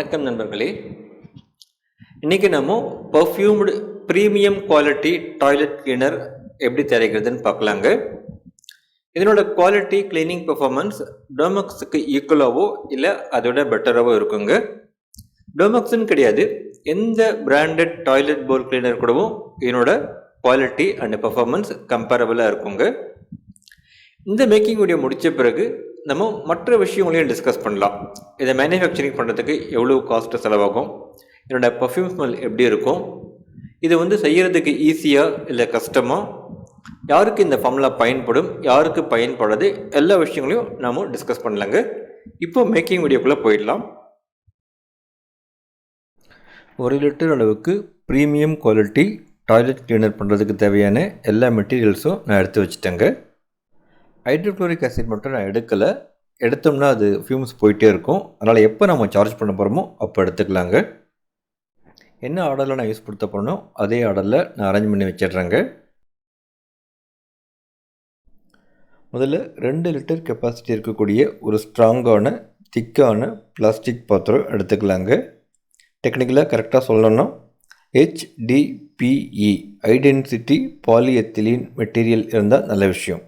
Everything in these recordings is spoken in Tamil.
வணக்கம் நண்பர்களே. இன்றைக்கி நம்ம perfumed premium quality toilet cleaner எப்படி தயாரிக்கிறதுன்னு பார்க்கலாங்க. இதனோட குவாலிட்டி க்ளீனிங் பெர்ஃபார்மன்ஸ் டோமக்ஸுக்கு ஈக்குவலாகவோ இல்லை அதோட பெட்டராகவோ இருக்குங்க. டோமக்ஸ்னு கிடையாது. எந்த பிராண்டட் டாய்லெட் போல் கிளீனர் கூடவும் இதனோட குவாலிட்டி அண்ட் பெர்ஃபார்மன்ஸ் கம்பேரபிளாக இருக்குங்க. இந்த மேக்கிங் வீடியோ முடித்த பிறகு நம்ம மற்ற விஷயங்களையும் டிஸ்கஸ் பண்ணலாம். இதை மேனுஃபேக்சரிங் பண்ணுறதுக்கு எவ்வளோ காஸ்ட்டு செலவாகும்? என்னோடய பர்ஃப்யூம் ஸ்மெல் எப்படி இருக்கும்? இது வந்து செய்கிறதுக்கு ஈஸியாக இல்லை கஷ்டமாக யாருக்கு இந்த ஃபார்முலா பயன்படும்? யாருக்கு பயன்படாது? எல்லா விஷயங்களையும் நாம் டிஸ்கஸ் பண்ணலாங்க. இப்போ மேக்கிங் வீடியோக்குள்ளே போயிடலாம். ஒரு லிட்டர் அளவுக்கு ப்ரீமியம் குவாலிட்டி டாய்லெட் கிளீனர் பண்ணுறதுக்கு தேவையான எல்லா மெட்டீரியல்ஸும் நான் எடுத்து வச்சுட்டேங்க. ஹைட்ரோக்ளோரிக் ஆசிட் மட்டும் நான் எடுக்கலை. எடுத்தோம்னா அது ஃபியூம்ஸ் போயிட்டே இருக்கும். அதனால் எப்போ நம்ம சார்ஜ் பண்ண போகிறோமோ அப்போ எடுத்துக்கலாங்க. என்ன ஆர்டரில் நான் யூஸ் கொடுத்த போனோ அதே ஆர்டரில் நான் அரேஞ்ச் பண்ணி வச்சிடுறேங்க. முதல்ல ரெண்டு லிட்டர் கெப்பாசிட்டி இருக்கக்கூடிய ஒரு ஸ்ட்ராங்கான திக்கான பிளாஸ்டிக் பாத்திரம் எடுத்துக்கலாங்க. டெக்னிக்கலாக கரெக்டாக சொல்லணும்னா ஹெச்டிபிஇ ஐடென்சிட்டி பாலிஎத்திலீன் மெட்டீரியல் இருந்தால் நல்ல விஷயம்.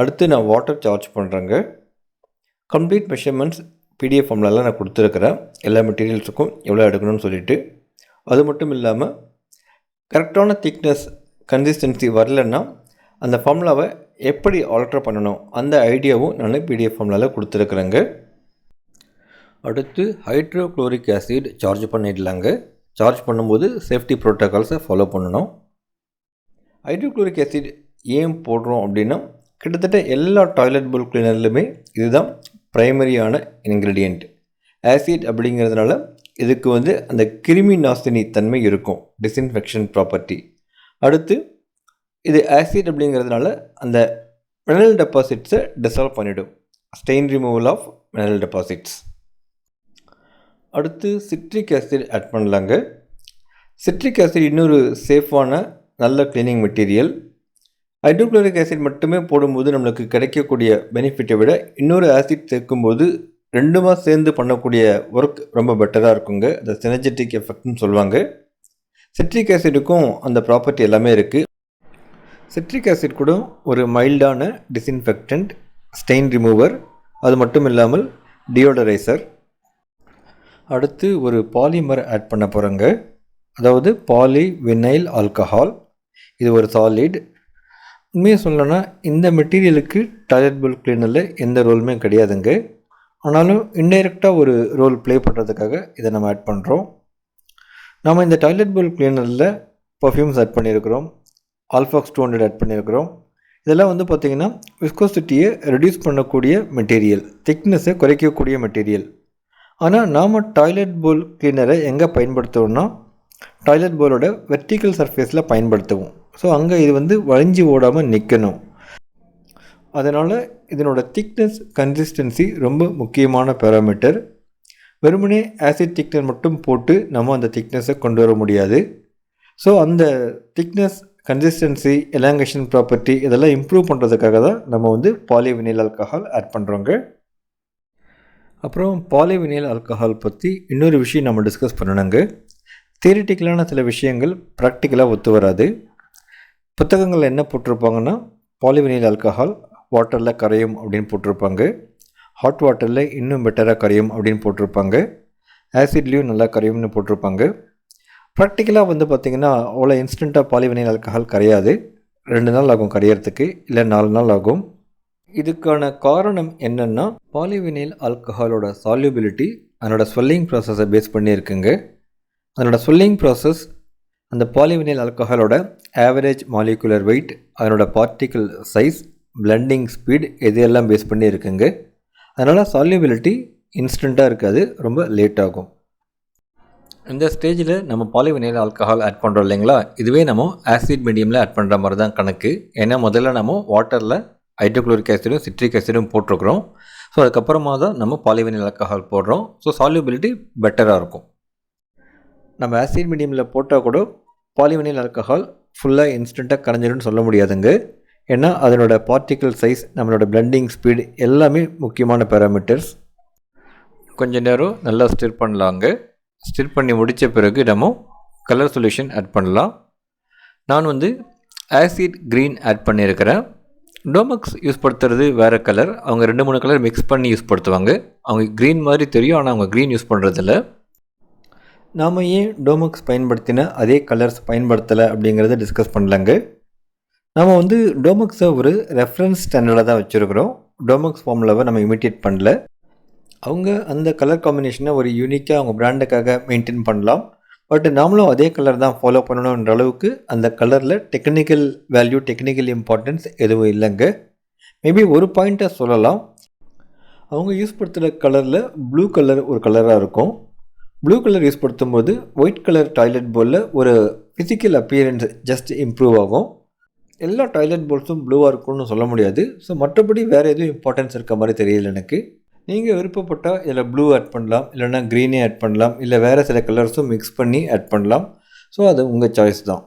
அடுத்து நான் வாட்டர் சார்ஜ் பண்ணுறேங்க கம்ப்ளீட் மெஷர்மெண்ட்ஸ் பிடிஎஃப் ஃபார்ம்லலாம் நான் கொடுத்துருக்குறேன். எல்லா மெட்டீரியல்ஸுக்கும் எவ்வளோ எடுக்கணும்னு சொல்லிட்டு. அது மட்டும் இல்லாமல் கரெக்டான திக்னஸ் கன்சிஸ்டன்சி வரலன்னா அந்த ஃபார்முலாவை எப்படி ஆல்ட்ரு பண்ணணும்? அந்த ஐடியாவும் நான் பிடிஎஃப் ஃபார்முலாவில் கொடுத்துருக்குறேங்க. அடுத்து ஹைட்ரோக்ளோரிக் ஆசிட் சார்ஜ் பண்ணிடலாங்க. சார்ஜ் பண்ணும்போது சேஃப்டி ப்ரோட்டோகால்ஸை ஃபாலோ பண்ணணும். ஹைட்ரோக்ளோரிக் ஆசிட் ஏன் போடுறோம் அப்படின்னா கிட்டத்தட்ட எல்லா டாய்லெட் பவுல் கிளீனர்லையுமே இதுதான் ப்ரைமரியான இன்க்ரீடியண்ட் ஆசிட் அப்படிங்கிறதுனால இதுக்கு வந்து அந்த கிருமி நாசினி தன்மை இருக்கும். டிஸ்இன்ஃபெக்ஷன் ப்ராப்பர்ட்டி அடுத்து இது ஆசிட் அப்படிங்கிறதுனால அந்த மினரல் டெபாசிட்ஸை டிசால்வ் பண்ணிவிடும் stain removal of mineral deposits அடுத்து சிட்ரிக் ஆசிட் ஆட் பண்ணலாங்க. சிட்ரிக் ஆசிட் இன்னொரு சேஃபான நல்ல க்ளீனிங் மெட்டீரியல் ஹைட்ரோக்ளோரிக் ஆசிட் மட்டுமே போடும்போது நம்மளுக்கு கிடைக்கக்கூடிய பெனிஃபிட்டை விட இன்னொரு ஆசிட் சேர்க்கும்போது ரெண்டுமா சேர்ந்து பண்ணக்கூடிய ஒர்க் ரொம்ப பெட்டராக இருக்குங்க. அந்த சினர்ஜெட்டிக் எஃபெக்ட்னு சொல்லுவாங்க. சிட்ரிக் ஆசிடுக்கும் அந்த ப்ராப்பர்ட்டி எல்லாமே இருக்குது சிட்ரிக் ஆசிட் கூட ஒரு மைல்டான டிஸ்இன்ஃபெக்டன்ட் ஸ்டெயின் ரிமூவர் அது மட்டும் இல்லாமல் டியோடரைசர் அடுத்து ஒரு பாலிமர் ஆட் பண்ண போகிறோங்க அதாவது பாலி வினைல் ஆல்கஹால் இது ஒரு சாலிட் உண்மையாக சொல்லணும்னா இந்த மெட்டீரியலுக்கு டாய்லெட் போல் கிளீனரில் எந்த ரோலுமே கிடையாதுங்க. ஆனாலும் இன்டைரக்டாக ஒரு ரோல் ப்ளே பண்ணுறதுக்காக இதை நம்ம ஆட் பண்ணுறோம் நம்ம இந்த டாய்லெட் போல் கிளீனரில் பர்ஃப்யூம்ஸ் ஆட் பண்ணியிருக்கிறோம். ஆல்ஃபாக்ஸ் டூ ஹண்ட்ரட் ஆட் பண்ணியிருக்கிறோம். இதெல்லாம் வந்து பார்த்திங்கன்னா விஸ்கோசிட்டியை ரெடியூஸ் பண்ணக்கூடிய மெட்டீரியல் திக்னஸை குறைக்கக்கூடிய மெட்டீரியல் ஆனால் நாம் டாய்லெட் போல் கிளீனரை எங்கே பயன்படுத்துவோம்னா டாய்லெட் போலோட வெர்டிக்கல் சர்ஃபேஸில் பயன்படுத்துவோம். ஸோ அங்கே இது வந்து வளைஞ்சி ஓடாமல் நிற்கணும் அதனால் இதனோட திக்னஸ் கன்சிஸ்டன்சி ரொம்ப முக்கியமான பேராமீட்டர் வெறுமனே ஆசிட் திக்னர் மட்டும் போட்டு நம்ம அந்த திக்னஸை கொண்டு வர முடியாது. ஸோ அந்த திக்னஸ் கன்சிஸ்டன்சி எலாங்கேஷன் ப்ராப்பர்ட்டி இதெல்லாம் இம்ப்ரூவ் பண்ணுறதுக்காக தான் நம்ம வந்து பாலிவினைல் ஆல்கஹால் ஆட் பண்ணுறோங்க அப்புறம் பாலிவினைல் ஆல்கஹால் பற்றி இன்னொரு விஷயம் நம்ம டிஸ்கஸ் பண்ணணுங்க. தியரிட்டிக்கலான சில விஷயங்கள் ப்ராக்டிக்கலாக ஒத்து வராது. புத்தகங்கள் என்ன போட்டிருப்பாங்கன்னா பாலிவினில் ஆல்கஹால் வாட்டரில் கரையும் அப்படின்னு போட்டிருப்பாங்க. ஹாட் வாட்டரில் இன்னும் பெட்டராக கரையும் அப்படின்னு போட்டிருப்பாங்க. ஆசிட்லேயும் நல்லா கரையும்னு போட்டிருப்பாங்க. ப்ராக்டிக்கலாக வந்து பார்த்திங்கன்னா அவ்வளோ இன்ஸ்டண்ட்டாக பாலிவினில் ஆல்கஹால் கரையாது. ரெண்டு நாள் ஆகும் கரையிறதுக்கு இல்லை நாலு நாள் ஆகும். இதுக்கான காரணம் என்னென்னா பாலிவினைல் ஆல்கஹாலோட சால்யூபிலிட்டி அதனோட ஸ்வெல்லிங் ப்ராசஸை பேஸ் பண்ணியிருக்குங்க. அதனோட ஸ்வெல்லிங் ப்ராசஸ் அந்த பாலிவினைல் ஆல்கஹாலோட ஆவரேஜ் மாலிகுலர் வெயிட் அதனோட பார்ட்டிக்கல் சைஸ் பிளண்டிங் ஸ்பீட் எதையெல்லாம் பேஸ் பண்ணி இருக்குங்க அதனால் சால்யூபிலிட்டி இன்ஸ்டண்ட்டாக இருக்காது ரொம்ப லேட் ஆகும். இந்த ஸ்டேஜில் நம்ம பாலிவினைல் ஆல்கஹால் ஆட் பண்ணுறோம் இல்லைங்களா? இதுவே நம்ம ஆசிட் மீடியமில் ஆட் பண்ணுற மாதிரி தான் கணக்கு. ஏன்னா முதல்ல நம்ம வாட்டரில் ஹைட்ரோக்ளோரிக் ஆசிடும் சிட்ரிக் ஆசிடும் போட்டிருக்கிறோம். ஸோ அதுக்கப்புறமா தான் நம்ம பாலிவினைல் ஆல்கஹால் போடுறோம். ஸோ சால்யூபிலிட்டி பெட்டராக இருக்கும். நம்ம ஆசிட் மீடியமில் போட்டால் கூட பாலிவினில் ஆல்கஹால் ஃபுல்லாக இன்ஸ்டண்ட்டாக கரைஞ்சிடும்னு சொல்ல முடியாதுங்க. ஏன்னா அதனோட பார்ட்டிக்கல் சைஸ் நம்மளோட பிளண்டிங் ஸ்பீடு எல்லாமே முக்கியமான பேராமீட்டர்ஸ் கொஞ்ச நேரம் நல்லா ஸ்டிர் பண்ணலாங்க. ஸ்டிர் பண்ணி முடித்த பிறகு நம்ம கலர் சொல்யூஷன் ஆட் பண்ணலாம். நான் வந்து ஆசிட் க்ரீன் ஆட் பண்ணியிருக்கிறேன். டோமக்ஸ் யூஸ் படுத்துறது வேறு கலர் அவங்க ரெண்டு மூணு கலர் மிக்ஸ் பண்ணி யூஸ் படுத்துவாங்க. அவங்க க்ரீன் மாதிரி தெரியும் ஆனால் அவங்க க்ரீன் யூஸ் பண்ணுறதில்ல நாம் ஏன் டோமக்ஸ் பயன்படுத்தின அதே கலர்ஸ் பயன்படுத்தலை அப்படிங்கிறத டிஸ்கஸ் பண்ணலங்க. நம்ம வந்து டோமக்ஸை ஒரு ரெஃபரன்ஸ் ஸ்டாண்டர்டாக தான் வச்சுருக்கிறோம். டோமக்ஸ் ஃபார்முலாவை நம்ம இமிட்டேட் பண்ணல. அவங்க அந்த கலர் காம்பினேஷனை ஒரு யூனிக்காக அவங்க பிராண்டுக்காக மெயின்டைன் பண்ணலாம். பட் நாமளும் அதே கலர் தான் ஃபாலோ பண்ணணுன்ற அளவுக்கு அந்த கலரில் டெக்னிக்கல் வேல்யூ டெக்னிக்கல் இம்பார்ட்டன்ஸ் எதுவும் இல்லைங்க. மேபி ஒரு பாயிண்ட்டை சொல்லலாம். அவங்க யூஸ் படுத்துகிற கலரில் ப்ளூ கலர் ஒரு கலராக இருக்கும். ப்ளூ கலர் யூஸ் படுத்தும்போது ஒயிட் கலர் டாய்லெட் போலில் ஒரு ஃபிசிக்கல் அப்பியரன்ஸ் ஜஸ்ட் இம்ப்ரூவ் ஆகும். எல்லா டாய்லெட் போல்ஸும் ப்ளூவாக இருக்கும்னு சொல்ல முடியாது. ஸோ மற்றபடி வேறு எதுவும் இம்பார்ட்டன்ஸ் இருக்க மாதிரி தெரியல எனக்கு. நீங்கள் விருப்பப்பட்டால் இதில் ப்ளூ ஆட் பண்ணலாம் இல்லைனா க்ரீனே ஆட் பண்ணலாம் இல்லை வேறு சில கலர்ஸும் மிக்ஸ் பண்ணி ஆட் பண்ணலாம். ஸோ அது உங்கள் சாய்ஸ் தான்.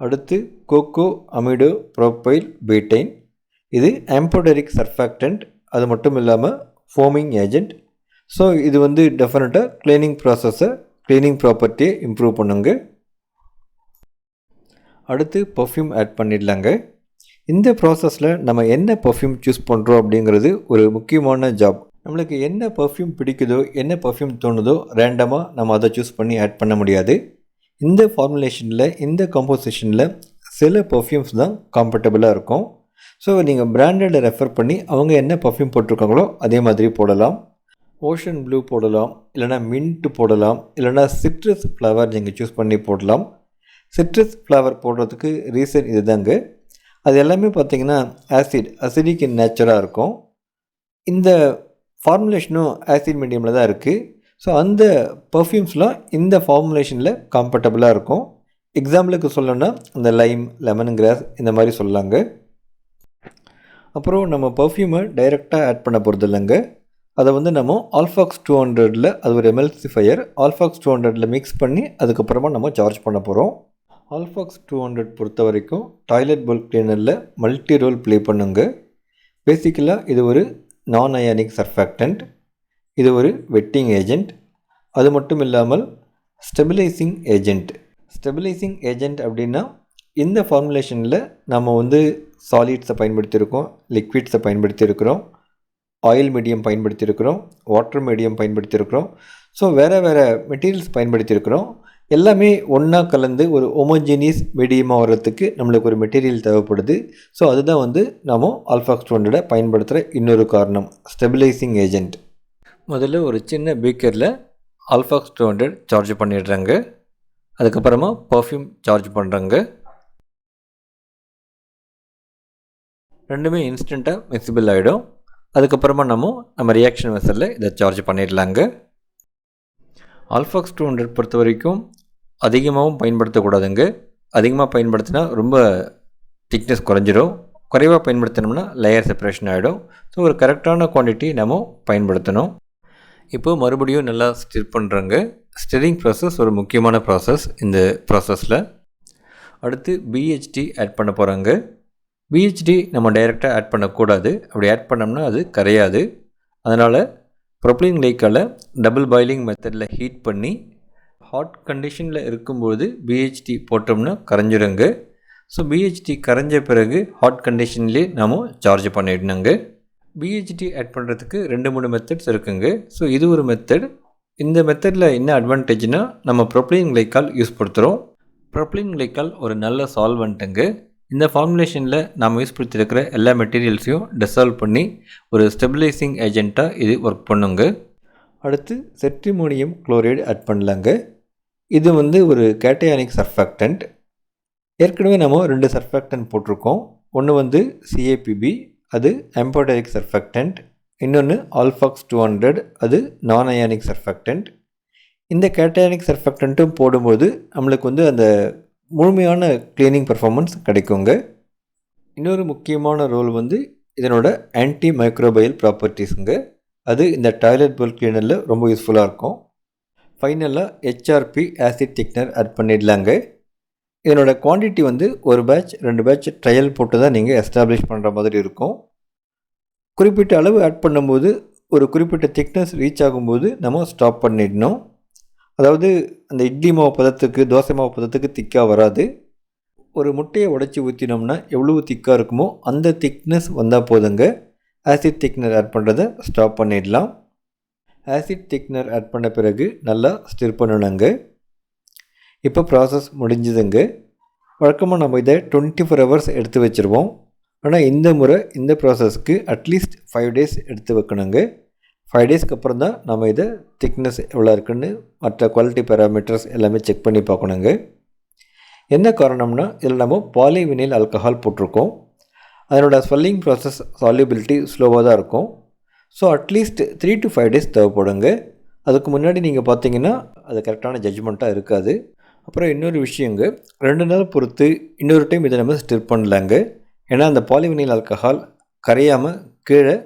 அடுத்து கோகோ அமிடோ ப்ரோப்பைல் பீட்டைன் இது ஆம்போடரிக் சர்ஃபாக்டன்ட் அது மட்டும் இல்லாமல் ஃபோமிங் ஏஜென்ட் ஸோ இது வந்து டெஃபினட்டாக க்ளீனிங் ப்ராசஸை க்ளீனிங் ப்ராப்பர்ட்டியை இம்ப்ரூவ் பண்ணுங்க. அடுத்து பர்ஃப்யூம் ஆட் பண்ணிடலாங்க. இந்த ப்ராசஸில் நம்ம என்ன பர்ஃப்யூம் சூஸ் பண்ணுறோம் அப்படிங்கிறது ஒரு முக்கியமான ஜாப் நம்மளுக்கு என்ன பர்ஃப்யூம் பிடிக்குதோ என்ன பர்ஃப்யூம் தோணுதோ ரேண்டமாக நம்ம அதை சூஸ் பண்ணி ஆட் பண்ண முடியாது. இந்த ஃபார்முலேஷனில் இந்த கம்போசிஷனில் சில பர்ஃப்யூம்ஸ் தான் கம்ஃபர்டபுளாக இருக்கும். ஸோ நீங்கள் பிராண்டடை ரெஃபர் பண்ணி அவங்க என்ன பர்ஃப்யூம் போட்டிருக்காங்களோ அதே மாதிரி போடலாம். ஓஷன் ப்ளூ போடலாம் இல்லைனா மின்ட் போடலாம் இல்லைனா சிட்ரஸ் ஃப்ளவர் நீங்கள் சூஸ் பண்ணி போடலாம். சிட்ரஸ் ஃப்ளவர் போடுறதுக்கு ரீசன் இதுதாங்க. அது எல்லாமே பார்த்திங்கன்னா ஆசிட் அசிடிக் இன் நேச்சராக இருக்கும். இந்த ஃபார்முலேஷனும் ஆசிட் மீடியமில் தான் இருக்குது ஸோ அந்த பர்ஃப்யூம்ஸ்லாம் இந்த ஃபார்முலேஷனில் கம்ஃபர்டபுளாக இருக்கும். எக்ஸாம்பிளுக்கு சொல்லணும்னா இந்த லைம் லெமன் கிராஸ் இந்த மாதிரி சொல்லலாங்க. அப்புறம் நம்ம பர்ஃப்யூமை டைரெக்டாக ஆட் பண்ண போகிறது இல்லைங்க அதை வந்து நம்ம ஆல்ஃபாக்ஸ் டூ ஹண்ட்ரடில் அது ஒரு எம்எல்சிஃபையர் ஆல்ஃபாக்ஸ் டூ ஹண்ட்ரடில் மிக்ஸ் பண்ணி அதுக்கப்புறமா நம்ம சார்ஜ் பண்ண போகிறோம் ஆல்ஃபாக்ஸ் டூ ஹண்ட்ரட் பொறுத்த வரைக்கும் டாய்லெட் போல் கிளீனரில் மல்டி ரோல் ப்ளே பண்ணுங்க. பேசிக்கலாக இது ஒரு நான் அயானிக் சர்ஃபாக்டன்ட் இது ஒரு வெட்டிங் ஏஜெண்ட் அது மட்டும் இல்லாமல் ஸ்டெபிலைசிங் ஏஜெண்ட் ஸ்டெபிலைசிங் ஏஜெண்ட் அப்படின்னா இந்த ஃபார்முலேஷனில் நம்ம வந்து சாலிட்ஸை பயன்படுத்தியிருக்கோம் லிக்விட்ஸை பயன்படுத்தியிருக்கிறோம். ஆயில் மீடியம் பயன்படுத்தியிருக்கிறோம் வாட்டர் மீடியம் பயன்படுத்தியிருக்கிறோம். ஸோ வேறு வேறு மெட்டீரியல்ஸ் பயன்படுத்தியிருக்கிறோம். எல்லாமே ஒன்றா கலந்து ஒரு ஒமோஜினியஸ் மீடியமாக வர்றதுக்கு நம்மளுக்கு ஒரு மெட்டீரியல் தேவைப்படுது. ஸோ அதுதான் வந்து நாம் ஆல்ஃபாக்ஸ் டூ ஹண்ட்ரடை பயன்படுத்துகிற இன்னொரு காரணம் ஸ்டெபிலைசிங் ஏஜெண்ட் முதல்ல ஒரு சின்ன பீக்கரில் ஆல்ஃபாக்ஸ் டூ ஹண்ட்ரட் சார்ஜ் பண்ணிடுறாங்க. அதுக்கப்புறமா பர்ஃப்யூம் சார்ஜ் பண்ணுறாங்க ரெண்டுமே இன்ஸ்டண்ட்டாக மிக்சிபிள் ஆகிடும் அதுக்கப்புறமா நம்ம நம்ம ரியாக்ஷன் வெசலில் இதை சார்ஜ் பண்ணிடலாங்க. ஆல்ஃபாக்ஸ் டூ ஹண்ட்ரட் பொறுத்த வரைக்கும் அதிகமாகவும் பயன்படுத்தக்கூடாதுங்க. அதிகமாக பயன்படுத்தினா ரொம்ப திக்னஸ் குறைஞ்சிரும். குறைவாக பயன்படுத்தினோம்னா லேயர் செப்பரேஷன் ஆகிடும் ஸோ ஒரு கரெக்டான குவான்டிட்டி நம்ம பயன்படுத்தணும். இப்போது மறுபடியும் நல்லா ஸ்டிர் பண்ணுறாங்க ஸ்டிரிங் ப்ராசஸ் ஒரு முக்கியமான ப்ராசஸ் இந்த ப்ராசஸில் அடுத்து பிஹெச்டி ஆட் பண்ண போகிறாங்க பிஹெச்டி நம்ம டைரெக்டாக ஆட் பண்ணக்கூடாது. அப்படி ஆட் பண்ணோம்னா அது கரையாது. அதனால் ப்ரொப்ளின் லைக்கால் டபுள் பாயிலிங் மெத்தடில் ஹீட் பண்ணி ஹாட் கண்டிஷனில் இருக்கும்போது பிஹெச்டி போட்டோம்னா கரைஞ்சிடுங்க. ஸோ பிஹெச்டி கரைஞ்ச பிறகு ஹாட் கண்டிஷன்லேயே நாம் சார்ஜ் பண்ணிடணுங்க. பிஹெச்டி ஆட் பண்ணுறதுக்கு ரெண்டு மூணு மெத்தட்ஸ் இருக்குங்க. ஸோ இது ஒரு மெத்தட் இந்த மெத்தடில் என்ன அட்வான்டேஜ்னால் நம்ம ப்ரொப்ளின் கிளைக்கால் யூஸ் படுத்துகிறோம் ப்ரொப்ளின் கிளைக்கால் ஒரு நல்ல சால்வெண்ட்டுங்க இந்த ஃபார்முலேஷனில் நாம் யூஸ் படுத்திருக்கிற எல்லா மெட்டீரியல்ஸையும் டிசால்வ் பண்ணி ஒரு ஸ்டெபிலைசிங் ஏஜெண்ட்டாக இது ஒர்க் பண்ணுங்க. அடுத்து செட்ரிமோனியம் குளோரைடு ஆட் பண்ணலாங்க. இது வந்து ஒரு கேட்டயானிக் சர்ஃபாக்டன்ட் ஏற்கனவே நம்ம ரெண்டு சர்ஃபாக்டன்ட் போட்டிருக்கோம். ஒன்று வந்து சிஏபிபி அது எம்போடரிக் சர்ஃபாக்டன்ட் இன்னொன்று ஆல்ஃபாக்ஸ் டூ ஹண்ட்ரட் அது நான் அயானிக் சர்ஃபாக்டன்ட் இந்த கேட்டயானிக் சர்ஃபாக்டன்ட்டும் போடும்போது நம்மளுக்கு வந்து அந்த முழுமையான க்ளீனிங் பர்ஃபார்மன்ஸ் கிடைக்குங்க. இன்னொரு முக்கியமான ரோல் வந்து இதனோட ஆன்டி மைக்ரோபயல் ப்ராப்பர்ட்டிஸுங்க அது இந்த டாய்லெட் பவுல் கிளீனரில் ரொம்ப யூஸ்ஃபுல்லாக இருக்கும். ஃபைனலாக ஹெச்ஆர்பி ஆசிட் திக்னர் ஆட் பண்ணிடலாங்க. இதனோட குவான்டிட்டி வந்து ஒரு பேட்ச் ரெண்டு பேட்ச் ட்ரையல் போட்டு தான் நீங்கள் எஸ்டாப்ளிஷ் பண்ணுற மாதிரி இருக்கும். குறிப்பிட்ட அளவு ஆட் பண்ணும்போது ஒரு குறிப்பிட்ட திக்னஸ் ரீச் ஆகும்போது நம்ம ஸ்டாப் பண்ணிடணும். அதாவது அந்த இட்லி மாவு பதத்துக்கு தோசை மாவு பதத்துக்கு திக்காக வராது. ஒரு முட்டையை உடச்சி ஊற்றினோம்னா எவ்வளவு திக்காக இருக்குமோ அந்த திக்னஸ் வந்தால் போதுங்க. ஆசிட் திக்னர் ஆட் பண்ணுறதை ஸ்டாப் பண்ணிடலாம். ஆசிட் திக்னர் ஆட் பண்ண பிறகு நல்லா ஸ்டிர் பண்ணணுங்க. இப்போ ப்ராசஸ் முடிஞ்சுதுங்க. வழக்கமாக நம்ம இதை டுவெண்ட்டி ஃபோர் ஹவர்ஸ் எடுத்து வச்சுருவோம். ஆனால் இந்த முறை இந்த ப்ராசஸ்க்கு அட்லீஸ்ட் ஃபைவ் டேஸ் எடுத்து வைக்கணுங்க. ஃபைவ் டேஸ்க்கு அப்புறம் தான் நம்ம இதை திக்னஸ் எவ்வளோ இருக்குன்னு மற்ற குவாலிட்டி பேராமீட்டர்ஸ் எல்லாமே செக் பண்ணி பார்க்கணுங்க. என்ன காரணம்னா இதில் நம்ம பாலிவினைல் ஆல்கஹால் போட்டிருக்கோம். அதனோட ஸ்வெல்லிங் ப்ராசஸ் சால்யூபிலிட்டி ஸ்லோவாக தான் இருக்கும். So at least three to five days தேவைப்படுங்க. அதுக்கு முன்னாடி நீங்கள் பார்த்தீங்கன்னா அது கரெக்டான ஜட்ஜ்மெண்ட்டாக இருக்காது. அப்புறம் இன்னொரு விஷயங்க ரெண்டு நாள் பொறுத்து இன்னொரு டைம் இதை நம்ம ஸ்டிர் பண்ணலாங்க. ஏன்னா அந்த பாலிவினைல் ஆல்கஹால் கரையாமல் கீழே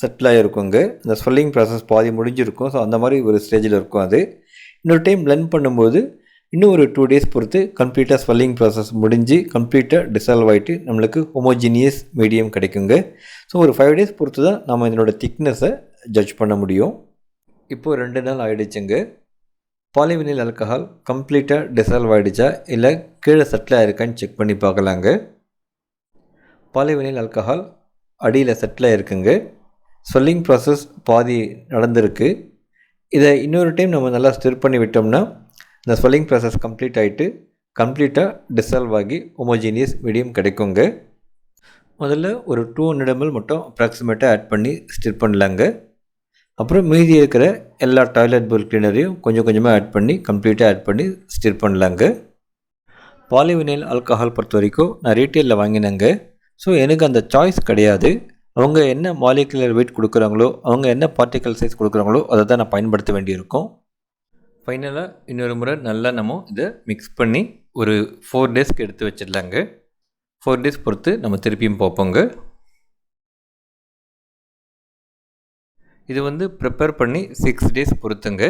செட்டில் இங்கே இந்த ஸ்வெல்லிங் ப்ராசஸ் பாதி முடிஞ்சிருக்கும். ஸோ அந்த மாதிரி ஒரு ஸ்டேஜில் இருக்கும் அது. இன்னொரு டைம் பிளெண்ட் பண்ணும்போது இன்னும் ஒரு டூ டேஸ் பொறுத்து கம்ப்ளீட்டாக ஸ்வெல்லிங் ப்ராசஸ் முடிஞ்சு கம்ப்ளீட்டாக டிசால்வ் ஆகிட்டு நம்மளுக்கு ஹோமோஜினியஸ் மீடியம் கிடைக்குங்க. ஸோ ஒரு ஃபைவ் டேஸ் பொறுத்து தான் நம்ம இதனோட திக்னஸை ஜட்ஜ் பண்ண முடியும். இப்போது ரெண்டு நாள் ஆகிடுச்சுங்க பாலிவினில் ஆல்கஹால் கம்ப்ளீட்டாக டிசால்வ் ஆகிடுச்சா இல்லை கீழே செட்டில் ஆகிருக்கான்னு செக் பண்ணி பார்க்கலாங்க. பாலிவினில் ஆல்கஹால் அடியில் செட்டில் ஆகிருக்குங்க ஸ்வெல்லிங் ப்ராசஸ் பாதி நடந்திருக்கு. இதை இன்னொரு டைம் நம்ம நல்லா ஸ்டிர் பண்ணி விட்டோம்னா இந்த ஸ்வெல்லிங் ப்ராசஸ் கம்ப்ளீட் ஆகிட்டு கம்ப்ளீட்டாக டிசால்வ் ஆகி ஹோமோஜீனியஸ் மீடியம் கிடைக்குங்க. முதல்ல ஒரு டூ ஹண்ட்ரட் எம்எல் மட்டும் அப்ராக்சிமேட்டாக ஆட் பண்ணி ஸ்டிர் பண்ணலாங்க. அப்புறம் மீதி இருக்கிற எல்லா டாய்லெட் போல் கிளீனரையும் கொஞ்சம் கொஞ்சமாக ஆட் பண்ணி கம்ப்ளீட்டாக ஆட் பண்ணி ஸ்டிர் பண்ணலாங்க. பாலிவினைல் ஆல்கஹால் பொறுத்த வரைக்கும் நான் ரீட்டெயிலில் வாங்கினேங்க. ஸோ எனக்கு அந்த சாய்ஸ் கிடையாது. அவங்க என்ன மாலிகுலர் வெயிட் கொடுக்குறாங்களோ அவங்க என்ன பார்ட்டிக்கல் சைஸ் கொடுக்குறாங்களோ அதை தான் நான் பயன்படுத்த வேண்டியிருக்கும். ஃபைனலாக இன்னொரு முறை நல்லா நம்ம இதை மிக்ஸ் பண்ணி ஒரு ஃபோர் டேஸ்க்கு எடுத்து வச்சிடலாங்க. ஃபோர் டேஸ் பொறுத்து நம்ம திருப்பியும் பார்ப்போங்க. இது வந்து ப்ரிப்பேர் பண்ணி சிக்ஸ் டேஸ் பொறுத்துங்க.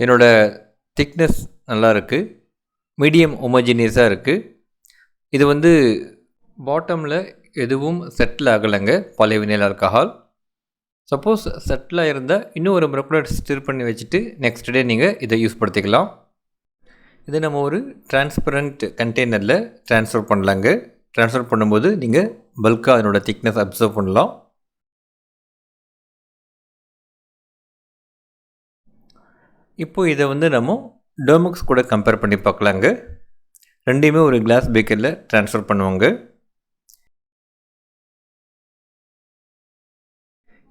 என்னோடய திக்னஸ் நல்லா இருக்குது மீடியம் ஹோமோஜினியஸாக இருக்குது இது வந்து பாட்டமில் எதுவும் செட்டில் ஆகலைங்க பாலிவினைல் ஆல்கஹால் சப்போஸ் செட்டில் இருந்தால் இன்னும் ஒரு முறை கூட ஸ்டிர் பண்ணி வச்சுட்டு நெக்ஸ்ட் டே நீங்கள் இதை யூஸ் படுத்திக்கலாம். இதை நம்ம ஒரு டிரான்ஸ்பரண்ட் கண்டெய்னரில் ட்ரான்ஸ்ஃபர் பண்ணலாங்க. ட்ரான்ஸ்ஃபர் பண்ணும்போது நீங்கள் பல்காக அதனோட திக்னஸ் அப்சர்வ் பண்ணலாம். இப்போ இதை வந்து நம்ம டோமக்ஸ் கூட கம்பேர் பண்ணி பார்க்கலாங்க. ரெண்டையுமே ஒரு கிளாஸ் பேக்கரில் ட்ரான்ஸ்ஃபர் பண்ணுவாங்க.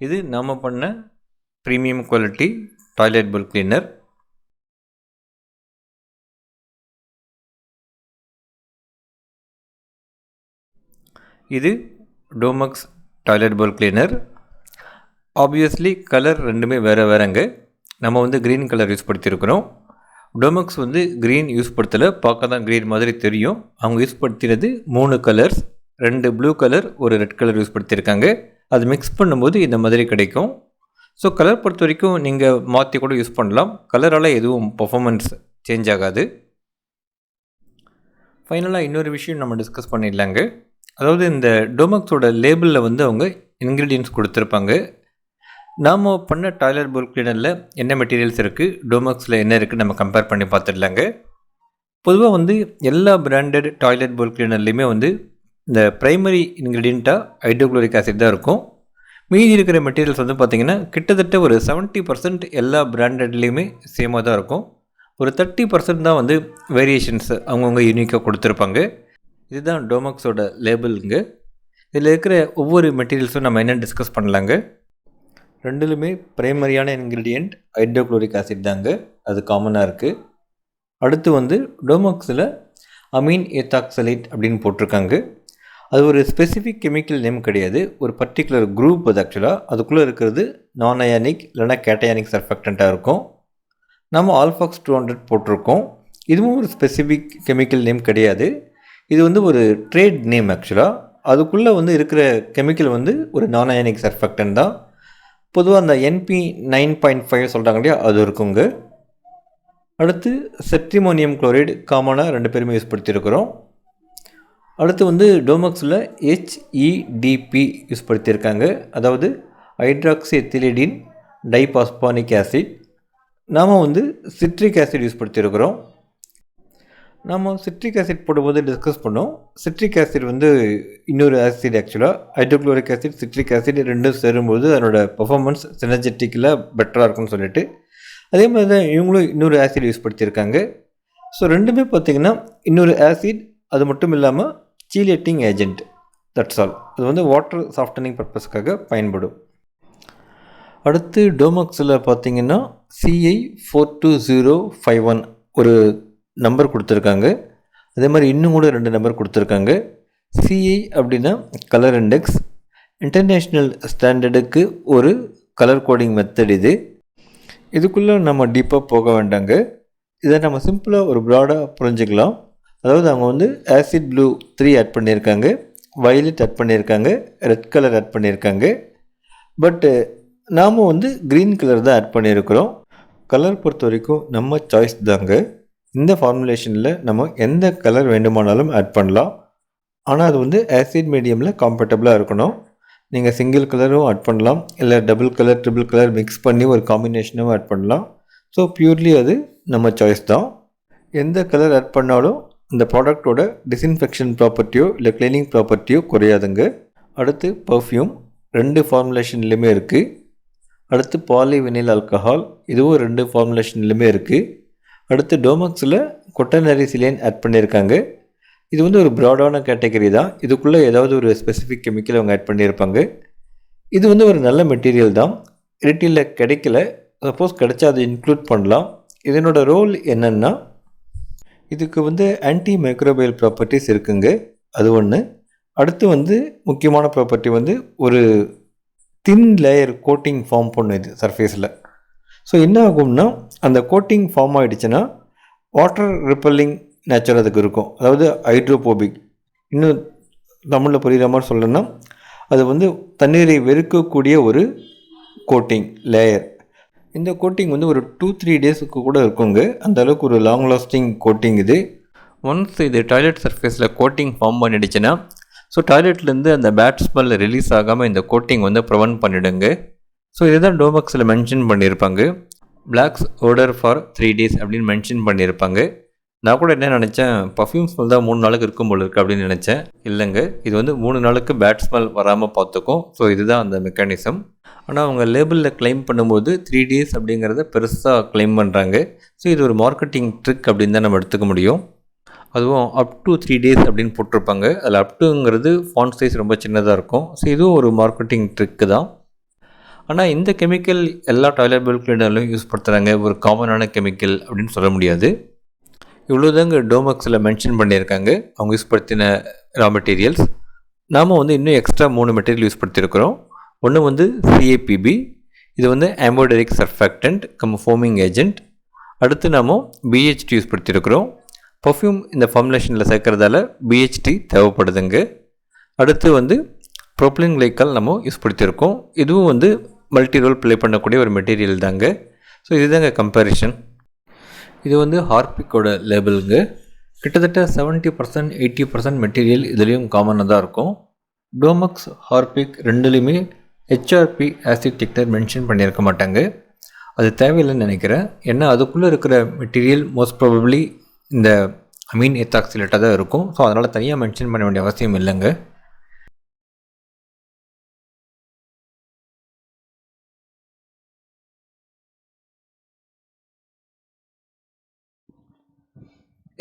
இது நாம் பண்ண premium quality toilet bowl cleaner இது Domex toilet bowl cleaner obviously colour ரெண்டுமே வேறு வேறுங்க நம்ம வந்து க்ரீன் கலர் யூஸ் படுத்தியிருக்கிறோம் டோமக்ஸ் வந்து க்ரீன் யூஸ் படுத்தலை. பார்க்க தான் க்ரீன் மாதிரி தெரியும். அவங்க யூஸ் படுத்தினது மூணு கலர்ஸ் ரெண்டு ப்ளூ கலர் ஒரு ரெட் கலர் யூஸ் படுத்தியிருக்காங்க அது மிக்ஸ் பண்ணும்போது இந்த மாதிரி கிடைக்கும். ஸோ கலர் பொறுத்த வரைக்கும் நீங்கள் மாற்றி கூட யூஸ் பண்ணலாம். கலரால் எதுவும் பர்ஃபாமன்ஸ் சேஞ்ச் ஆகாது. ஃபைனலாக இன்னொரு விஷயம் நம்ம டிஸ்கஸ் பண்ணிடலாங்க. அதாவது இந்த டோமக்ஸோட லேபிளில் வந்து அவங்க இன்க்ரீடியன்ஸ் கொடுத்துருப்பாங்க. நாம் பண்ண டாய்லர் போல் கிளீனரில் என்ன மெட்டீரியல்ஸ் இருக்குது டோமக்ஸில் என்ன இருக்குது நம்ம கம்பேர் பண்ணி பார்த்துடலாங்க. பொதுவாக வந்து எல்லா பிராண்டட் டாய்லெட் போல் கிளீனர்லேயுமே வந்து இந்த ப்ரைமரி இன்க்ரீடியண்ட்டாக ஹைட்ரோக்ளோரிக் ஆசிட் தான் இருக்கும். மீதி இருக்கிற மெட்டீரியல்ஸ் வந்து பார்த்திங்கன்னா கிட்டத்தட்ட ஒரு செவன்ட்டி பர்சன்ட் எல்லா பிராண்டட்லேயுமே சேமாக தான் இருக்கும். ஒரு தேர்ட்டி பர்சன்ட் தான் வந்து வேரியேஷன்ஸ் அவங்கவுங்க யூனிக்காக கொடுத்துருப்பாங்க. இதுதான் டோமக்ஸோட லேபிளுங்க இதில் இருக்கிற ஒவ்வொரு மெட்டீரியல்ஸும் நம்ம என்ன டிஸ்கஸ் பண்ணலாங்க? ரெண்டுலுமே ப்ரைமரியான இன்க்ரீடியண்ட் ஹைட்ரோக்ளோரிக் ஆசிட் தாங்க. அது காமனாக இருக்குது அடுத்து வந்து டோமாக்ஸில் அமீன் ஏத்தாக்சலைட் அப்படின்னு போட்டிருக்காங்க. அது ஒரு ஸ்பெசிஃபிக் கெமிக்கல் நேம் கிடையாது. ஒரு பர்டிகுலர் குரூப் அது ஆக்சுவலாக அதுக்குள்ளே இருக்கிறது நான் அயானிக் இல்லைனா கேட்டயானிக் சர்ஃபெக்டண்ட்டாக இருக்கும். நம்ம ஆல்ஃபாக்ஸ் டூ ஹண்ட்ரட் போட்டிருக்கோம். இதுவும் ஒரு ஸ்பெசிஃபிக் கெமிக்கல் நேம் கிடையாது. இது வந்து ஒரு ட்ரேட் நேம் ஆக்சுவலாக அதுக்குள்ளே வந்து இருக்கிற கெமிக்கல் வந்து ஒரு நான் அயானிக் சர்ஃபெக்டன் தான். பொதுவாக அந்த என்பி நைன் பாயிண்ட் ஃபைவ் சொல்கிறாங்க இல்லையா? அது இருக்குங்க அடுத்து செட்ரிமோனியம் குளோரைடு காமனாக ரெண்டு பேருமே யூஸ் படுத்தியிருக்கிறோம் அடுத்து வந்து டோமக்ஸில் ஹெச்இடிபி யூஸ் படுத்தியிருக்காங்க அதாவது ஹைட்ராக்சி எத்திலிடின் டைபாஸ்பானிக் ஆசிட் நாம் வந்து சிட்ரிக் ஆசிட் யூஸ் படுத்தியிருக்கிறோம் நாம் சிட்ரிக் ஆசிட் போடும்போது டிஸ்கஸ் பண்ணோம். சிட்ரிக் ஆசிட் வந்து இன்னொரு ஆசிட் ஆக்சுவலாக ஹைட்ரோக்ளோரிக் ஆசிட் சிட்ரிக் ஆசிட் ரெண்டும் சேரும்போது அதனோட பர்ஃபார்மன்ஸ் சினர்ஜெட்டிக்கில் பெட்டராக இருக்கும்னு சொல்லிட்டு. அதே மாதிரி தான் இவங்களும் இன்னொரு ஆசிட் யூஸ் படுத்தியிருக்காங்க ஸோ ரெண்டுமே பார்த்திங்கன்னா இன்னொரு ஆசிட் அது மட்டும் இல்லாமல் ஸ்டீலியட்டிங் ஏஜென்ட் தட்ஸ் ஆல் அது வந்து வாட்டர் சாஃப்டனிங் பர்பஸ்க்காக பயன்படும். அடுத்து டோமக்ஸில் பார்த்தீங்கன்னா CI four two zero five one ஒரு நம்பர் கொடுத்துருக்காங்க. அதே மாதிரி இன்னும் கூட ரெண்டு நம்பர் கொடுத்துருக்காங்க. சிஐ அப்படின்னா கலர் இண்டெக்ஸ் இன்டர்நேஷ்னல் ஸ்டாண்டர்டுக்கு ஒரு கலர் கோடிங் மெத்தட் இது. இதுக்குள்ளே நம்ம டீப்பாக போக வேண்டாங்க. இதை நம்ம சிம்பிளாக ஒரு ப்ராடாக புரிஞ்சுக்கலாம். அதாவது அவங்க வந்து ஆசிட் ப்ளூ த்ரீ ஆட் பண்ணியிருக்காங்க வயலட் ஆட் பண்ணியிருக்காங்க ரெட் கலர் ஆட் பண்ணியிருக்காங்க. பட்டு நாம் வந்து க்ரீன் கலர் தான் ஆட் பண்ணியிருக்கிறோம். கலர் பொறுத்த வரைக்கும் நம்ம சாய்ஸ் தாங்க. இந்த ஃபார்முலேஷனில் நம்ம எந்த கலர் வேண்டுமானாலும் ஆட் பண்ணலாம். ஆனால் அது வந்து ஆசிட் மீடியமில் கம்ஃபர்டபுளாக இருக்கணும். நீங்கள் சிங்கிள் கலரும் ஆட் பண்ணலாம். இல்லை double colour triple colour mix பண்ணி ஒரு காம்பினேஷனும் ஆட் பண்ணலாம். ஸோ பியூர்லி அது நம்ம சாய்ஸ் தான். எந்த கலர் ஆட் பண்ணாலும் இந்த ப்ராடக்டோட டிஸ்இன்ஃபெக்ஷன் ப்ராப்பர்ட்டியோ இல்லை க்ளீனிங் ப்ராப்பர்ட்டியோ குறையாதுங்க. அடுத்து பர்ஃப்யூம் ரெண்டு ஃபார்முலேஷன்லையுமே இருக்குது அடுத்து பாலி வினில் ஆல்கஹால் இதுவும் ரெண்டு ஃபார்முலேஷன்லையுமே இருக்குது அடுத்து டோமக்ஸில் கொட்டனரி சிலேன் ஆட் பண்ணியிருக்காங்க. இது வந்து ஒரு ப்ராடான கேட்டகரி தான். இதுக்குள்ளே ஏதாவது ஒரு ஸ்பெசிஃபிக் கெமிக்கல் அவங்க ஆட் பண்ணியிருப்பாங்க. இது வந்து ஒரு நல்ல மெட்டீரியல் தான். ரிட்டீலில் கிடைக்கல. சப்போஸ் கிடைச்சா அதை இன்க்ளூட் பண்ணலாம். இதனோட ரோல் என்னென்னா இதுக்கு வந்து ஆன்டி மைக்ரோபியல் ப்ராப்பர்ட்டிஸ் இருக்குங்க. அது ஒன்று அடுத்து வந்து முக்கியமான ப்ராப்பர்ட்டி வந்து ஒரு தின் லேயர் கோட்டிங் ஃபார்ம் பண்ணும் இது சர்ஃபேஸில் ஸோ என்ன ஆகும்னா அந்த கோட்டிங் ஃபார்ம் ஆகிடுச்சுன்னா வாட்டர் ரிப்பல்லிங் நேச்சர் அதுக்கு இருக்கும். அதாவது ஹைட்ரோபோபிக் இன்னும் தமிழில் புரிகிற மாதிரி சொல்லணும்னா அது வந்து தண்ணீரை வெறுக்கக்கூடிய ஒரு கோட்டிங் லேயர் இந்த கோட்டிங் வந்து ஒரு டூ த்ரீ டேஸுக்கு கூட இருக்குங்க. அந்த அளவுக்கு ஒரு லாங் லாஸ்டிங் கோட்டிங் இது. ஒன்ஸ் இது டாய்லெட் சர்ஃபேஸில் கோட்டிங் ஃபார்ம் பண்ணிடுச்சுன்னா ஸோ டாய்லெட்லேருந்து அந்த பேட் ஸ்மெல் ரிலீஸ் ஆகாமல் இந்த கோட்டிங் வந்து ப்ரிவென்ட் பண்ணிடுங்க. ஸோ இதுதான் டோமக்ஸில் மென்ஷன் பண்ணியிருப்பாங்க blocks odour for three days அப்படின்னு மென்ஷன் பண்ணியிருப்பாங்க நான் கூட என்ன நினச்சேன் பர்ஃப்யூம் ஸ்மெல் தான் மூணு நாளுக்கு இருக்கும் போல இருக்குது அப்படின்னு நினச்சேன். இல்லைங்க இது வந்து மூணு நாளுக்கு பேட் ஸ்மெல் வராமல் பார்த்துக்கும். ஸோ இதுதான் அந்த மெக்கானிசம் ஆனால் அவங்க லேபிளில் கிளைம் பண்ணும்போது த்ரீ டேஸ் அப்படிங்கிறத பெருசாக கிளைம் பண்ணுறாங்க ஸோ இது ஒரு மார்க்கெட்டிங் ட்ரிக் அப்படின்னு தான் நம்ம எடுத்துக்க முடியும். அதுவும் அப் டு த்ரீ டேஸ் அப்படின்னு போட்டிருப்பாங்க. அதில் அப் டுங்கிறது ஃபாண்ட் சைஸ் ரொம்ப சின்னதாக இருக்கும். ஸோ இதுவும் ஒரு மார்க்கெட்டிங் ட்ரிக்கு தான். ஆனால் இந்த கெமிக்கல் எல்லா டாய்லெட் பவுல் கிளீனர்லையும் யூஸ் படுத்துகிறாங்க ஒரு காமனான கெமிக்கல் அப்படின்னு சொல்ல முடியாது. இவ்வளோதாங்க டோமக்ஸில் மென்ஷன் பண்ணியிருக்காங்க. அவங்க யூஸ் படுத்தின ரா மெட்டீரியல்ஸ் நாம் வந்து இன்னும் எக்ஸ்ட்ரா மூணு மெட்டீரியல் யூஸ் படுத்தியிருக்கிறோம் ஒன்று வந்து சிஏபிபி இது வந்து amphoteric surfactant cum foaming agent அடுத்து நாம் பிஹெச்டி யூஸ் படுத்தியிருக்கிறோம் பர்ஃப்யூம் இந்த ஃபார்முலேஷனில் சேர்க்கறதால பிஹெச்டி தேவைப்படுதுங்க. அடுத்து வந்து ப்ரோப்ளின் கிளைக்கால் நம்ம யூஸ் படுத்தியிருக்கோம் இதுவும் வந்து மல்டி ரோல் ப்ளே பண்ணக்கூடிய ஒரு மெட்டீரியல் தாங்க. ஸோ இதுதாங்க கம்பேரிஷன் இது வந்து ஹார்பிக்கோட லேபிளுங்க கிட்டத்தட்ட seventy percent eighty percent material இதுலேயும் காமனாக தான் இருக்கும். டோமக்ஸ் ஹார்பிக் ரெண்டுலேயுமே ஹெச்ஆர்பி ஆசிட் டெக்டர் மென்ஷன் பண்ணியிருக்க மாட்டாங்க. அது தேவையில்லைன்னு நினைக்கிறேன். ஏன்னா அதுக்குள்ளே இருக்கிற மெட்டீரியல் மோஸ்ட் ப்ராபப்ளி இந்த அமீன் எத்தாக்சிலேட்டாக தான் இருக்கும். ஸோ அதனால் தனியாக மென்ஷன் பண்ண வேண்டிய அவசியம் இல்லைங்க.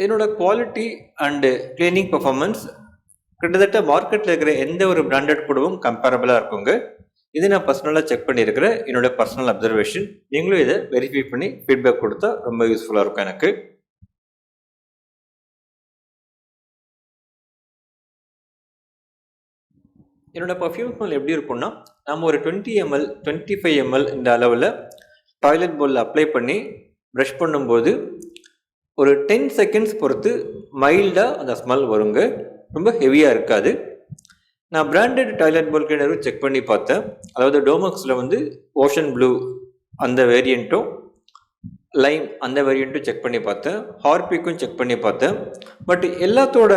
என்னோடய குவாலிட்டி அண்டு கிளீனிங் பர்ஃபார்மன்ஸ் கிட்டத்தட்ட மார்க்கெட்டில் இருக்கிற எந்த ஒரு பிராண்டட் கூடவும் கம்பேரபிளாக இருக்குங்க. இது நான் பர்சனலாக செக் பண்ணியிருக்கிறேன் என்னோட பர்சனல் அப்சர்வேஷன் நீங்களும் இதை வெரிஃபை பண்ணி ஃபீட்பேக் கொடுத்தா ரொம்ப யூஸ்ஃபுல்லாக இருக்கும் எனக்கு. என்னோட பர்ஃப்யூம் ஸ்மெல் எப்படி இருக்கும்னா நம்ம ஒரு twenty ml twenty five ml இந்த அளவில் டாய்லெட் பவுலில் அப்ளை பண்ணி ப்ரஷ் பண்ணும்போது ஒரு டென் செகண்ட்ஸ் பொறுத்து மைல்டாக அந்த ஸ்மெல் வருங்க. ரொம்ப ஹெவியாக இருக்காது. நான் பிராண்டட் டாய்லெட் பவுல் கிளீனரும் செக் பண்ணி பார்த்தேன். அதாவது டோமக்ஸில் வந்து ஓஷன் ப்ளூ அந்த வேரியண்ட்டும் லைம் அந்த வேரியண்ட்டும் செக் பண்ணி பார்த்தேன். ஹார்பிக்கும் செக் பண்ணி பார்த்தேன். பட் எல்லாத்தோட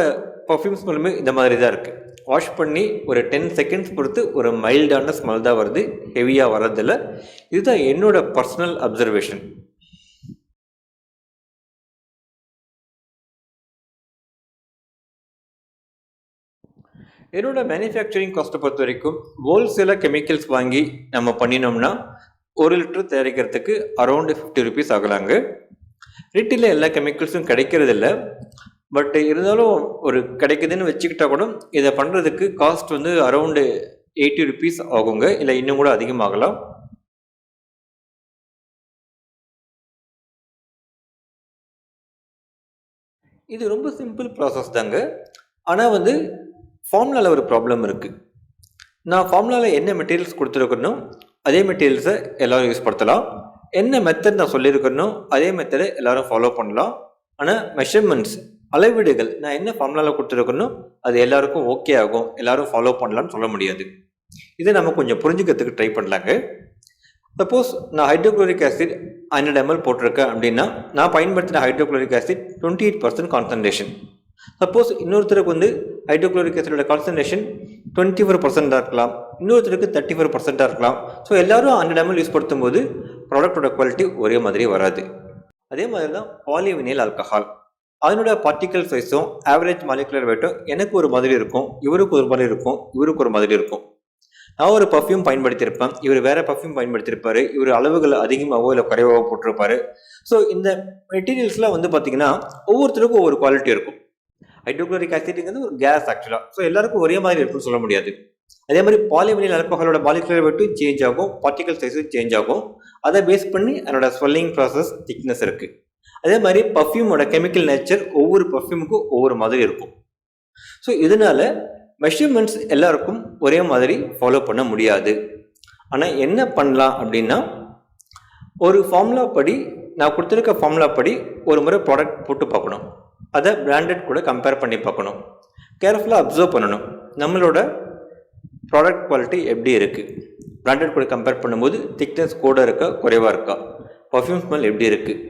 பர்ஃப்யூம் ஸ்மெல்லுமே இந்த மாதிரி தான் இருக்குது வாஷ் பண்ணி ஒரு டென் செகண்ட்ஸ் பொறுத்து ஒரு மைல்டான ஸ்மெல் தான் வருது ஹெவியாக வர்றதில்ல. இதுதான் என்னோடய பர்சனல் அப்சர்வேஷன் என்னோட மேனுஃபேக்சரிங் காஸ்ட்டை பொறுத்த வரைக்கும் ஹோல்சேலாக கெமிக்கல்ஸ் வாங்கி நம்ம பண்ணினோம்னா ஒரு லிட்டர் தயாரிக்கிறதுக்கு அரௌண்டு ஃபிஃப்டி ருபீஸ் ஆகலாங்க. ரீட்டெயிலில் எல்லா கெமிக்கல்ஸும் கிடைக்கிறதில்ல. பட் இருந்தாலும் ஒரு கிடைக்குதுன்னு வச்சுக்கிட்டா கூட இதை பண்ணுறதுக்கு காஸ்ட் வந்து அரௌண்டு எயிட்டி ருபீஸ் ஆகுங்க. இல்லை இன்னும் கூட அதிகமாகலாம். இது ரொம்ப சிம்பிள் ப்ராசஸ் தாங்க. ஆனால் வந்து ஃபார்முலாவில் ஒரு ப்ராப்ளம் இருக்குது நான் ஃபார்முலாவில் என்ன மெட்டீரியல்ஸ் கொடுத்துருக்கணும் அதே மெட்டீரியல்ஸை எல்லோரும் யூஸ் படுத்தலாம். என்ன மெத்தட் நான் சொல்லியிருக்கணும் அதே மெத்தடை எல்லோரும் ஃபாலோ பண்ணலாம். ஆனால் மெஷர்மெண்ட்ஸ் அளவீடுகள் நான் என்ன ஃபார்முலாவில் கொடுத்துருக்கணும் அது எல்லாருக்கும் ஓகே ஆகும். எல்லோரும் ஃபாலோ பண்ணலாம்னு சொல்ல முடியாது. இதை நம்ம கொஞ்சம் புரிஞ்சுக்கிறதுக்கு ட்ரை பண்ணலாங்க. சப்போஸ் நான் ஹைட்ரோக்ளோரிக் ஆசிட் ஹண்ட்ரட் எம்எல் போட்டிருக்கேன் அப்படின்னா நான் பயன்படுத்தின hydrochloric acid twenty eight percent concentration suppose இன்னொருத்தருக்கு வந்து ஹைட்ரோக்ளோரிக் ஆசிடோட கான்சன்ட்ரேஷன் டுவெண்ட்டி ஃபோர் பர்சென்ட்டாக இருக்கலாம். இன்னொருத்தருக்கு தேர்ட்டி ஃபோர் பர்சென்ட்டாக இருக்கலாம். ஸோ எல்லோரும் ஹண்ட்ரட் எம்எல் யூஸ் படுத்தும் போது ப்ராடக்டோட குவாலிட்டி ஒரே மாதிரி வராது. அதே மாதிரி தான் பாலிவினைல் ஆல்கஹால் அதனோட பார்ட்டிக்கல் சைஸும் ஆவரேஜ் மாலிகுலர் வெயிட்டும் எனக்கு ஒரு மாதிரி இருக்கும் இவருக்கு ஒரு மாதிரி இருக்கும் இவருக்கு ஒரு மாதிரி இருக்கும். நான் ஒரு பர்ஃப்யூம் பயன்படுத்தியிருப்பேன் இவர் வேற பர்ஃப்யூம் பயன்படுத்தியிருப்பாரு இவர் அளவுகள் அதிகமாகவோ இல்லை குறைவாகவோ போட்டிருப்பாரு. ஸோ இந்த மெட்டீரியல்ஸ்லாம் வந்து பார்த்தீங்கன்னா ஒவ்வொருத்தருக்கும் ஒவ்வொரு குவாலிட்டி இருக்கும். ஹைட்ரோக்ளோரிக் ஆசிட்ங்கிறது ஒரு கேஸ் ஆக்சுவலாக ஸோ எல்லாருக்கும் ஒரே மாதிரி இருக்குன்னு சொல்ல முடியாது. அதே மாதிரி பாலிவினில் ஆல்கஹாலோட மாலிகுலர் வெட்டும் சேஞ்ச் ஆகும் பார்ட்டிகல் சைஸும் சேஞ்ச் ஆகும். அதை பேஸ் பண்ணி அதனோட ஸ்வெல்லிங் ப்ராசஸ் திக்னஸ் இருக்குது அதே மாதிரி பர்ஃப்யூமோட கெமிக்கல் நேச்சர் ஒவ்வொரு பர்ஃப்யூமுக்கும் ஒவ்வொரு மாதிரி இருக்கும். ஸோ இதனால மெஷர்மெண்ட்ஸ் எல்லாருக்கும் ஒரே மாதிரி ஃபாலோ பண்ண முடியாது. ஆனால் என்ன பண்ணலாம் அப்படின்னா ஒரு ஃபார்முலா படி நான் கொடுத்துருக்க ஃபார்முலா படி ஒரு முறை ப்ராடக்ட் போட்டு பார்க்கணும். அதை பிராண்டட் கூட கம்பேர் பண்ணி பார்க்கணும். கேர்ஃபுல்லாக அப்சர்வ் பண்ணணும். நம்மளோட ப்ராடக்ட் குவாலிட்டி எப்படி இருக்குது பிராண்டட் கூட கம்பேர் பண்ணும்போது திக்னஸ் கூட இருக்கா குறைவாக இருக்கா? பர்ஃப்யூம் ஸ்மெல் எப்படி இருக்குது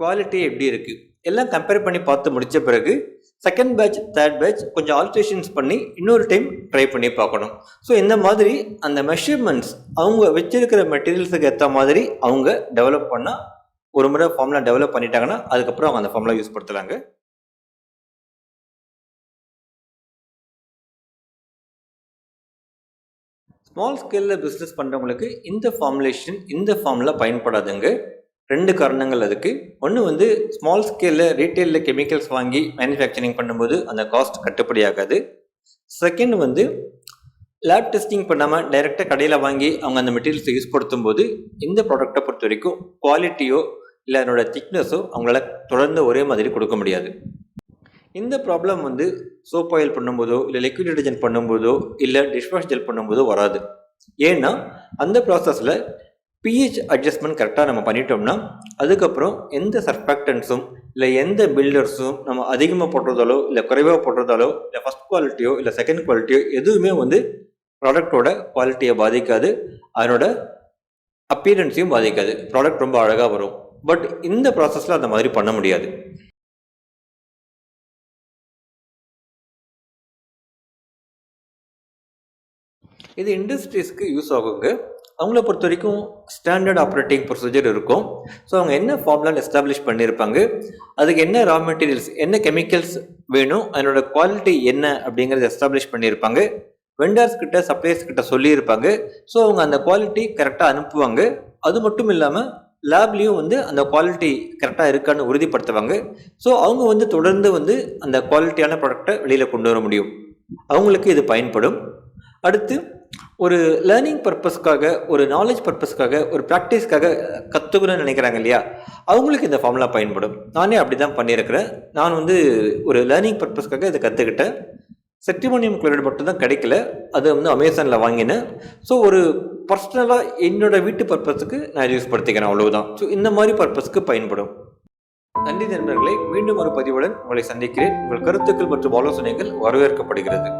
குவாலிட்டி எப்படி இருக்குது எல்லாம் கம்பேர் பண்ணி பார்த்து முடித்த பிறகு செகண்ட் பேட்ச் தேர்ட் பேட்ச் கொஞ்சம் ஆல்ட்ரேஷன்ஸ் பண்ணி இன்னொரு டைம் ட்ரை பண்ணி பார்க்கணும். ஸோ இந்த மாதிரி அந்த மெஷர்மெண்ட்ஸ் அவங்க வச்சிருக்கிற மெட்டீரியல்ஸுக்கு ஏற்ற மாதிரி அவங்க டெவலப் பண்ணால் ஒரு முறை ஃபார்முலா டெவலப் பண்ணிட்டாங்கன்னா அதுக்கப்புறம் அவங்க அந்த ஃபார்முலா யூஸ் படுத்துகிறாங்க ஸ்மால் ஸ்கேலில் பிஸ்னஸ் பண்ணுறவங்களுக்கு இந்த ஃபார்முலேஷன் இந்த ஃபார்மில் பயன்படாதுங்க. ரெண்டு காரணங்கள் அதுக்கு. ஒன்று வந்து ஸ்மால் ஸ்கேலில் ரீட்டெயிலில் கெமிக்கல்ஸ் வாங்கி மேனுஃபேக்சரிங் பண்ணும்போது அந்த காஸ்ட் கட்டுப்படி ஆகாது. செகண்ட் வந்து லேப் டெஸ்டிங் பண்ணாமல் டைரெக்டாக கடையில் வாங்கி அவங்க அந்த மெட்டீரியல்ஸை யூஸ் படுத்தும் போது இந்த ப்ராடக்டை பொறுத்த வரைக்கும் குவாலிட்டியோ இல்லை அதனோட திக்னஸோ அவங்களால தொடர்ந்து ஒரே மாதிரி கொடுக்க முடியாது. இந்த ப்ராப்ளம் வந்து சோப் ஆயில் பண்ணும்போதோ இல்லை லிக்விட் டிடர்ஜென்ட் பண்ணும்போதோ இல்லை டிஷ்வாஷ் ஜெல் பண்ணும்போதோ வராது. ஏன்னா அந்த ப்ராசஸில் பிஹெச் அட்ஜஸ்ட்மெண்ட் கரெக்டாக நம்ம பண்ணிட்டோம்னா அதுக்கப்புறம் எந்த சர்ஃபேக்டன்ஸும் இல்லை எந்த பில்டர்ஸும் நம்ம அதிகமாக போடுறதாலோ இல்லை குறைவாக போடுறதாலோ இல்லை ஃபஸ்ட் குவாலிட்டியோ இல்லை செகண்ட் குவாலிட்டியோ எதுவுமே வந்து ப்ராடக்டோட குவாலிட்டியை பாதிக்காது. அதனோட அப்பியரன்ஸையும் பாதிக்காது. ப்ராடக்ட் ரொம்ப அழகாக வரும். பட் இந்த ப்ராசஸில் அந்த மாதிரி பண்ண முடியாது. இது இண்டஸ்ட்ரீஸ்க்கு யூஸ் ஆகுங்க. அவங்கள பொறுத்த வரைக்கும் ஸ்டாண்டர்ட் ஆப்ரேட்டிங் ப்ரொசீஜர் இருக்கும். ஸோ அவங்க என்ன ஃபார்ம்லாம் எஸ்டாப்ளிஷ் பண்ணியிருப்பாங்க அதுக்கு என்ன ரா மெட்டீரியல்ஸ் என்ன கெமிக்கல்ஸ் வேணும்? அதனோட குவாலிட்டி என்ன அப்படிங்கிறத எஸ்டாப்ளிஷ் பண்ணியிருப்பாங்க வெண்டர்ஸ் கிட்ட சப்ளைஸ் கிட்ட சொல்லியிருப்பாங்க. ஸோ அவங்க அந்த குவாலிட்டி கரெக்டாக அனுப்புவாங்க. அது மட்டும் இல்லாமல் லேப்லேயும் வந்து அந்த குவாலிட்டி கரெக்டாக இருக்கான்னு உறுதிப்படுத்துவாங்க. ஸோ அவங்க வந்து தொடர்ந்து வந்து அந்த குவாலிட்டியான ப்ராடக்டை வெளியில் கொண்டு வர முடியும். அவங்களுக்கு இது பயன்படும். அடுத்து ஒரு லேர்னிங் பர்பஸ்க்காக ஒரு நாலேஜ் பர்பஸ்க்காக ஒரு ப்ராக்டிஸ்க்காக கற்றுக்கணும்னு நினைக்கிறாங்க இல்லையா? அவங்களுக்கு இந்த ஃபார்முலா பயன்படும். நானே அப்படி தான் பண்ணியிருக்கிறேன். நான் வந்து ஒரு லேர்னிங் பர்பஸ்க்காக இதை கற்றுக்கிட்டேன் செட்டிமோனியம் குளோரைடு மட்டும் தான் கிடைக்கல. அது வந்து அமேசானில் வாங்கினேன். ஸோ ஒரு பர்சனலாக என்னோட வீட்டு பர்பஸுக்கு நான் யூஸ் படுத்திக்கிறேன் அவ்வளோதான் ஸோ இந்த மாதிரி பர்பஸ்க்கு பயன்படும். நன்றி நண்பர்களை. மீண்டும் ஒரு பதிவுடன் உங்களை சந்திக்கிறேன். உங்கள் கருத்துக்கள் மற்றும் ஆலோசனைகள் வரவேற்கப்படுகிறது.